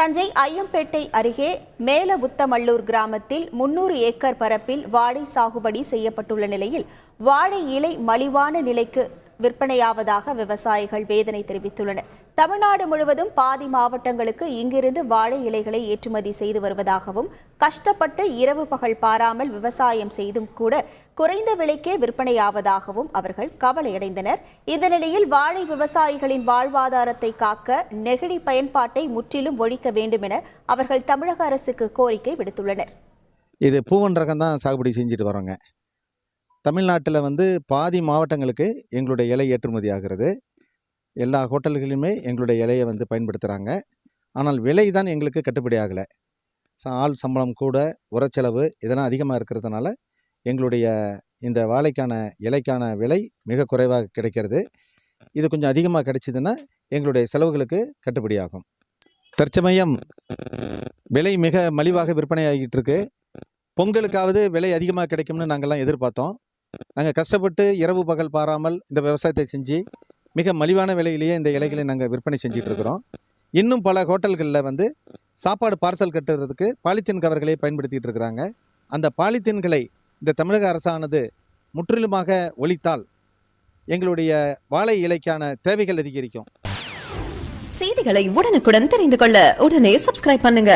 தஞ்சை ஐயம்பேட்டை அருகே மேல உத்தமல்லூர் கிராமத்தில் முன்னூறு ஏக்கர் பரப்பில் வாழை சாகுபடி செய்யப்பட்டுள்ள நிலையில் வாழை இலை மலிவான நிலைக்கு விற்பனையாவதாக விவசாயிகள் வேதனை தெரிவித்துள்ளனர். தமிழ்நாடு முழுவதும் பாதி மாவட்டங்களுக்கு இங்கிருந்து வாழை இலைகளை ஏற்றுமதி செய்து வருவதாகவும் கஷ்டப்பட்டு இரவு பகல் பாராமல் விவசாயம் செய்தும் கூட குறைந்த விலைக்கே விற்பனையாவதாகவும் அவர்கள் கவலையடைந்தனர். இந்த நிலையில் வாழை விவசாயிகளின் வாழ்வாதாரத்தை காக்க நெகிழி பயன்பாட்டை முற்றிலும் ஒழிக்க வேண்டும் என அவர்கள் தமிழக அரசுக்கு கோரிக்கை விடுத்துள்ளனர். இது பூவன் ரகம் தான் சாகுபடி செஞ்சுட்டு வரோங்க. தமிழ்நாட்டில் வந்து பாதி மாவட்டங்களுக்கு எங்களுடைய இலை ஏற்றுமதி ஆகிறது. எல்லா ஹோட்டல்களிலுமே எங்களுடைய இலையை வந்து பயன்படுத்துகிறாங்க ஆனால் விலை தான் எங்களுக்கு கட்டுப்படி ஆகலை. ஆள் சம்பளம் கூட உரச்செலவு இதெல்லாம் அதிகமாக இருக்கிறதுனால எங்களுடைய இந்த வாழைக்கான இலைக்கான விலை மிக குறைவாக கிடைக்கிறது. இது கொஞ்சம் அதிகமாக கிடைச்சிதுன்னா எங்களுடைய செலவுகளுக்கு கட்டுப்படியாகும் தற்சமயம் விலை மிக மலிவாக விற்பனையாகிட்டு இருக்கு. பொங்கலுக்காவது விலை அதிகமாக கிடைக்கும்னு நாங்கள்லாம் எதிர்பார்த்தோம். நாங்கள் கஷ்டப்பட்டு இரவு பகல் பாராமல் இந்த விவசாயத்தை செஞ்சு மிக மலிவான விலையிலேயே இந்த இலைகளை நாங்கள் விற்பனை செஞ்சுட்டு இருக்கிறோம் இன்னும் பல ஹோட்டல்களில் வந்து சாப்பாடு பார்சல் கட்டுறதுக்கு பாலித்தீன் கவர்களை பயன்படுத்திட்டு இருக்கிறாங்க அந்த பாலித்தீன்களை இந்த தமிழக அரசானது முற்றிலுமாக ஒழித்தால் எங்களுடைய வாழை இலைக்கான தேவைகள் அதிகரிக்கும். செய்திகளை உடனுக்குடன் தெரிந்து கொள்ள உடனே சப்ஸ்கிரைப் பண்ணுங்க.